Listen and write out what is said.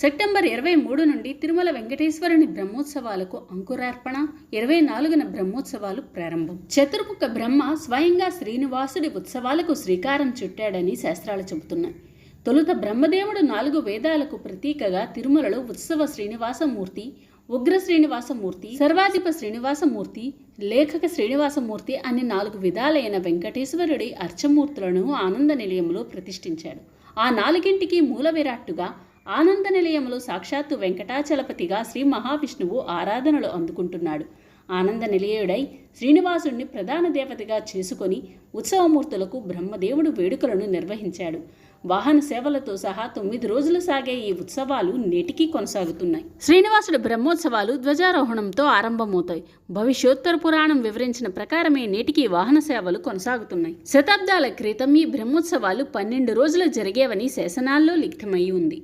September ఇరవై మూడు నుండి తిరుమల వెంకటేశ్వరుని బ్రహ్మోత్సవాలకు అంకురార్పణ ఇరవై నాలుగున బ్రహ్మోత్సవాలు ప్రారంభం. చతుర్ముఖ బ్రహ్మ స్వయంగా శ్రీనివాసుడి ఉత్సవాలకు శ్రీకారం చుట్టాడని శాస్త్రాలు చెబుతున్నాయి. తొలుత బ్రహ్మదేవుడు నాలుగు వేదాలకు ప్రతీకగా తిరుమలలో ఉత్సవ శ్రీనివాసమూర్తి ఉగ్ర శ్రీనివాసమూర్తి సర్వాధిప శ్రీనివాసమూర్తి లేఖక శ్రీనివాసమూర్తి అని నాలుగు విధాలైన వెంకటేశ్వరుడి అర్చమూర్తులను ఆనంద నిలయంలో ప్రతిష్ఠించాడు. ఆ నాలుగింటికి మూల విరాట్టుగా ఆనంద నిలయంలో సాక్షాత్తు వెంకటాచలపతిగా శ్రీ మహావిష్ణువు ఆరాధనలు అందుకుంటున్నాడు. ఆనంద నిలయుడై శ్రీనివాసుడిని ప్రధాన దేవతగా చేసుకొని ఉత్సవమూర్తులకు బ్రహ్మదేవుడు వేడుకలను నిర్వహించాడు. వాహన సేవలతో సహా తొమ్మిది రోజులు సాగే ఈ ఉత్సవాలు నేటికీ కొనసాగుతున్నాయి. శ్రీనివాసుడి బ్రహ్మోత్సవాలు ధ్వజారోహణంతో ఆరంభమవుతాయి. భవిష్యోత్తర పురాణం వివరించిన ప్రకారమే నేటికి వాహన సేవలు కొనసాగుతున్నాయి. శతాబ్దాల క్రితం ఈ బ్రహ్మోత్సవాలు పన్నెండు రోజులు జరిగేవని శాసనాల్లో లిఖితమై ఉంది.